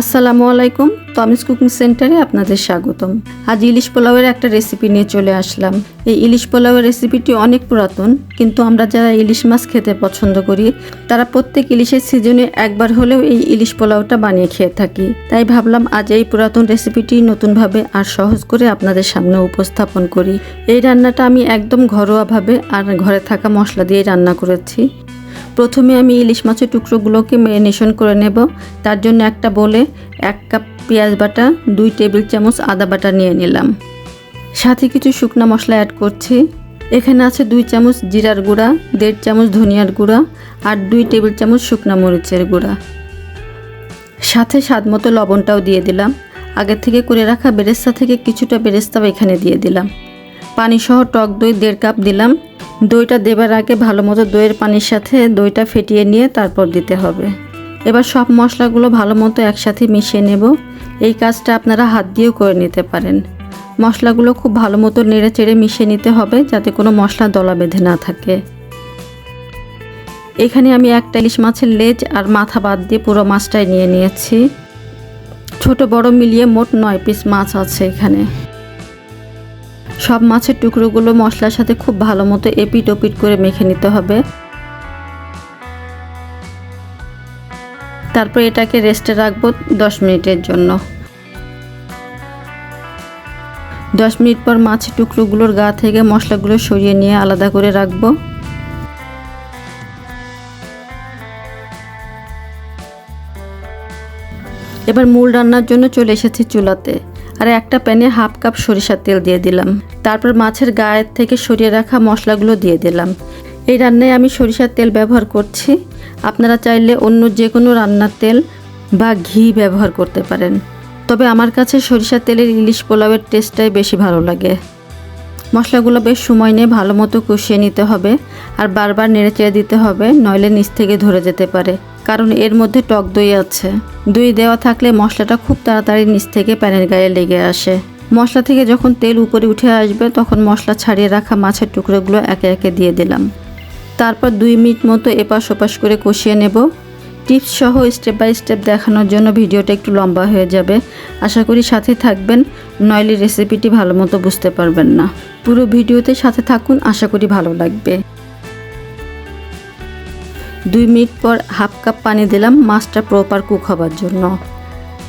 আসসালামু আলাইকুম তমিস কুকিং সেন্টারে আপনাদের স্বাগতম। আজ ইলিশ পোলাওয়ের একটা রেসিপি নিয়ে চলে আসলাম। এই ইলিশ পোলাওয়ের রেসিপিটি অনেক পুরাতন, কিন্তু আমরা যারা ইলিশ মাছ খেতে পছন্দ করি, তারা প্রত্যেক ইলিশের সিজনে একবার হলেও এই ইলিশ পোলাওটা বানিয়ে খেয়ে থাকি। তাই ভাবলাম আজ এই পুরাতন রেসিপিটি নতুনভাবে আর সহজ করে আপনাদের সামনে উপস্থাপন করি। এই রান্নাটা আমি একদম ঘরোয়াভাবে আর ঘরে থাকা মশলা দিয়ে রান্না করেছি। প্রথমে আমি ইলিশ মাছের টুকরোগুলোকে ম্যারিনেশন করে নেব। তার জন্য একটা বলে এক কাপ পেঁয়াজ বাটা, দুই টেবিল চামচ আদা বাটা নিয়ে নিলাম। সাথে কিছু শুকনো মশলা অ্যাড করছি। এখানে আছে দুই চামচ জিরার গুঁড়া, দেড় চামচ ধনিয়ার গুঁড়া আর দুই টেবিল চামচ শুকনো মরিচের গুঁড়া। সাথে স্বাদ মতো লবণটাও দিয়ে দিলাম। আগে থেকে করে রাখা বেরেস্তা থেকে কিছুটা বেরেস্তাও এখানে দিয়ে দিলাম। পানি সহ টক দই দেড় কাপ দিলাম। দইটা দেবার আগে ভালো মতো দইয়ের পানির সাথে দইটা ফেটিয়ে নিয়ে তারপর দিতে হবে। এবার সব মশলাগুলো ভালো মতো একসাথে মিশিয়ে নেব। এই কাজটা আপনারা হাত দিয়েও করে নিতে পারেন। মশলাগুলো খুব ভালো মতো নেড়ে চেড়ে মিশিয়ে নিতে হবে যাতে কোনো মশলা দলা বেঁধে না থাকে। এখানে আমি একটা ইলিশ মাছের লেজ আর মাথা বাদ দিয়ে পুরো মাছটাই নিয়ে নিয়েছি। ছোট বড় মিলিয়ে মোট নয় পিস মাছ আছে এখানে। সব মাছের টুকরোগুলো মশলার সাথে খুব ভালো মতো এপিট ওপিট করে মেখে নিতে হবে। তারপর এটাকে রেস্টে রাখব দশ মিনিটের জন্য। দশ মিনিট পর মাছের টুকরোগুলোর গা থেকে মশলাগুলো সরিয়ে নিয়ে আলাদা করে রাখব। এবার মূল রান্নার জন্য চলে এসেছি চুলাতে। আর একটা প্যানে হাফ কাপ সরিষার তেল দিয়ে দিলাম। তারপর মাছের গায়ের থেকে সরিয়ে রাখা মশলাগুলো দিয়ে দিলাম। এই রান্নায় আমি সরিষার তেল ব্যবহার করছি। আপনারা চাইলে অন্য যে কোনো রান্নার তেল বা ঘি ব্যবহার করতে পারেন। তবে আমার কাছে সরিষার তেলের ইলিশ পোলাওয়ের টেস্টটাই বেশি ভালো লাগে। মশলাগুলো বেশ সময় নিয়ে ভালো মতো কষিয়ে নিতে হবে আর বারবার নেড়েচেড়ে দিতে হবে, নইলে নিচ থেকে ধরে যেতে পারে। কারণ এর মধ্যে টক দই আছে। দই দেওয়া থাকলে মশলাটা খুব তাড়াতাড়ি নিচ থেকে প্যানের গায়ে লেগে আসে। মশলা থেকে যখন তেল উপরে উঠে আসবে, তখন মশলা ছাড়িয়ে রাখা মাছের টুকরোগুলো একে একে দিয়ে দিলাম। তারপর দুই মিনিট মতো এপাশ ওপাশ করে কষিয়ে নেব। টিপস সহ স্টেপ বাই স্টেপ দেখানোর জন্য ভিডিওটা একটু লম্বা হয়ে যাবে। আশা করি সাথে থাকবেন। নইলে রেসিপিটি ভালো মতো বুঝতে পারবেন না। পুরো ভিডিওতে সাথে থাকুন, আশা করি ভালো লাগবে। দুই মিনিট পর হাফ কাপ পানি দিলাম মাছটা প্রপার কুক হবার জন্য।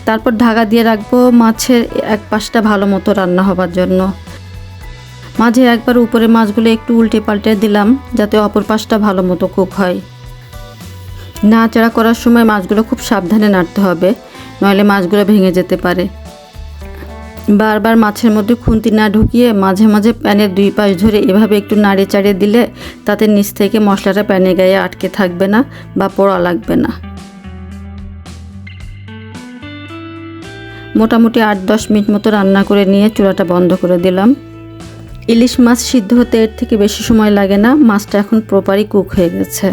তারপর ঢাকা দিয়ে রাখব মাছের এক পাশটা ভালো মতো রান্না হবার জন্য। মাঝে একবার উপরে মাছগুলো একটু উল্টে পাল্টে দিলাম, যাতে অপর পাশটা ভালো মতো কুক হয়। নাড়াচাড়া করার সময় মাছগুলো খুব সাবধানে নাড়তে হবে, নইলে মাছগুলো ভেঙে যেতে পারে। বারবার মাছের মধ্যে খুন্তি না ঢুকিয়ে মাঝে মাঝে প্যানের দুই পাশ ধরে এভাবে একটু নাড়িয়ে চাড়িয়ে দিলে তাতে নিচ থেকে মশলাটা প্যানের গায়ে আটকে থাকবে না বা পোড়া লাগবে না। মোটামুটি আট দশ মিনিট মতো রান্না করে নিয়ে চুলাটা বন্ধ করে দিলাম। ইলিশ মাছ সিদ্ধ হতে এর থেকে বেশি সময় লাগে না, মাছটা এখন প্রপারই কুক হয়ে গেছে।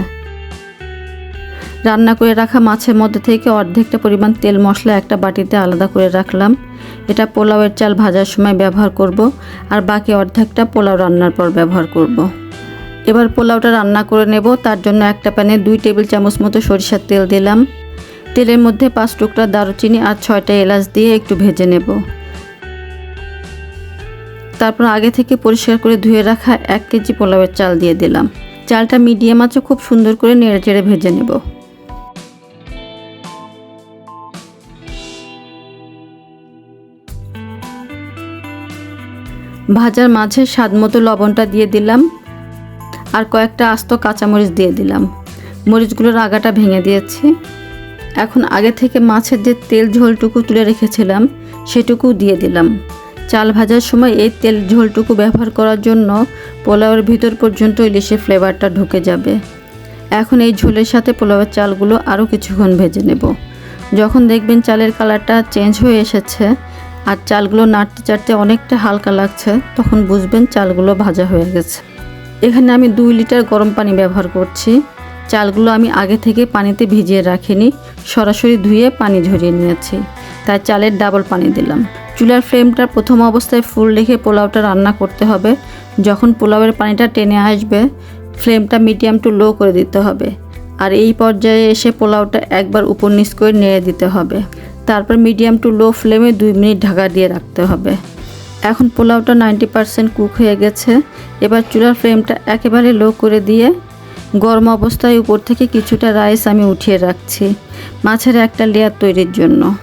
রান্না করে রাখা মাছের মধ্যে থেকে অর্ধেকটা পরিমাণ তেল মশলা একটা বাটিতে আলাদা করে রাখলাম। এটা পোলাওয়ের চাল ভাজার সময় ব্যবহার করব আর বাকি অর্ধেকটা পোলাও রান্নার পর ব্যবহার করব। এবার পোলাওটা রান্না করে নেব, তার জন্য একটা প্যানে দুই টেবিল চামচ মতো সরিষার তেল দিলাম। তেলের মধ্যে পাঁচ টুকরা দারুচিনি আর ছয়টা এলাচ দিয়ে একটু ভেজে নেব। তারপর আগে থেকে পরিষ্কার করে ধুয়ে রাখা এক কেজি পোলাওয়ের চাল দিয়ে দিলাম। চালটা মিডিয়াম আছে, খুব সুন্দর করে নেড়ে চেড়ে ভেজে নেব। ভাজার মাঝে স্বাদ মতো লবণটা দিয়ে দিলাম আর কয়েকটা আস্ত কাঁচামরিচ দিয়ে দিলাম। মরিচগুলোর আগাটা ভেঙে দিয়েছি। এখন আগে থেকে মাছের যে তেল ঝোলটুকু তুলে রেখেছিলাম, সেটুকু দিয়ে দিলাম। চাল ভাজার সময় এই তেল ঝোলটুকু ব্যবহার করার জন্য পোলাওয়ের ভিতর পর্যন্ত ইলিশের ফ্লেভারটা ঢুকে যাবে। এখন এই ঝোলের সাথে পোলাওয়ের চালগুলো আরও কিছুক্ষণ ভেজে নেব। যখন দেখবেন চালের কালারটা চেঞ্জ হয়ে এসেছে আর চালগুলো নাড়তে চাড়তে অনেকটা হালকা লাগছে, তখন বুঝবেন চালগুলো ভাজা হয়ে গেছে। এখানে আমি দুই লিটার গরম পানি ব্যবহার করছি। চালগুলো আমি আগে থেকে পানিতে ভিজিয়ে রাখিনি, সরাসরি ধুয়ে পানি ঝরিয়ে নিয়েছি। তাই চালের ডাবল পানি দিলাম। চুলার ফ্লেমটা প্রথম অবস্থায় ফুল রেখে পোলাওটা রান্না করতে হবে। যখন পোলাওয়ের পানিটা টেনে আসবে, ফ্লেমটা মিডিয়াম টু লো করে দিতে হবে। আর এই পর্যায়ে এসে পোলাওটা একবার উপর নিচ করে নেড়ে দিতে হবে। তারপর মিডিয়াম টু লো ফ্লেমে দুই মিনিট ঢাকা দিয়ে রাখতে হবে। এখন পোলাওটা নাইনটি পারসেন্ট কুক হয়ে গেছে। এবার চুলার ফ্লেমটা একেবারে লো করে দিয়ে গরম অবস্থায় উপর থেকে কিছুটা রাইস আমি উঠিয়ে রাখছি। মাছের একটা লেয়ার তৈরির জন্য।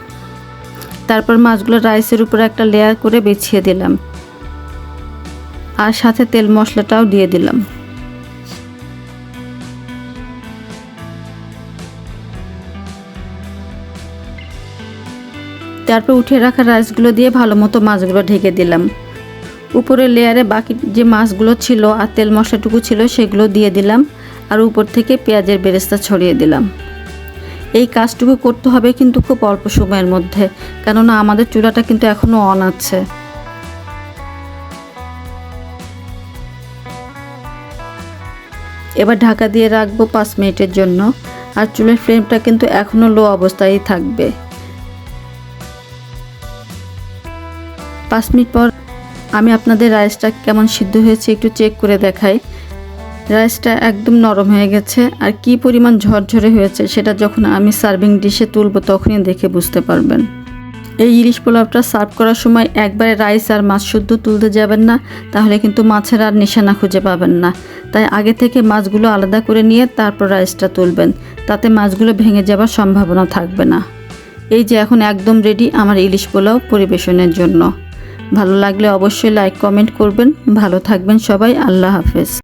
তারপর মাছগুলো রাইসের উপর একটা লেয়ার করে বেছিয়ে দিলাম। আর সাথে তেল মশলাটাও দিয়ে দিলাম। তারপর উঠিয়ে রাখা রাইসগুলো দিয়ে ভালো মতো মাছগুলো ঢেকে দিলাম। উপরের লেয়ারে বাকি যে মাছগুলো ছিল আর তেল মশলাটুকু ছিল সেগুলো দিয়ে দিলাম। আর উপর থেকে পেঁয়াজের বেরেস্তা ছড়িয়ে দিলাম। এই কাজটুকু করতে হবে কিন্তু খুব অল্প সময়ের মধ্যে, কেননা আমাদের চুলাটা কিন্তু এখনও অন আছে। এবার ঢাকা দিয়ে রাখব পাঁচ মিনিটের জন্য, আর চুলের ফ্লেমটা কিন্তু এখনও লো অবস্থায় থাকবে। পাঁচ মিনিট পর আমি আপনাদের রাইসটা কেমন সিদ্ধ হয়েছে একটু চেক করে দেখাই। রাইসটা একদম নরম হয়ে গেছে। আর কি পরিমাণ ঝরঝরে হয়েছে সেটা যখন আমি সার্ভিং ডিশে তুলবো তখনই দেখে বুঝতে পারবেন। এই ইলিশ পোলাওটা সার্ভ করার সময় একবারে রাইস আর মাছ শুদ্ধ তুলতে যাবেন না, তাহলে কিন্তু মাছের আর নিশানা খুঁজে পাবেন না। তাই আগে থেকে মাছগুলো আলাদা করে নিয়ে তারপর রাইসটা তুলবেন, তাতে মাছগুলো ভেঙে যাবার সম্ভাবনা থাকবে না। এই যে এখন একদম রেডি আমার ইলিশ পোলাও পরিবেশনের জন্য। ভালো লাগলে অবশ্যই লাইক কমেন্ট করবেন। ভালো থাকবেন সবাই, আল্লাহ হাফেজ।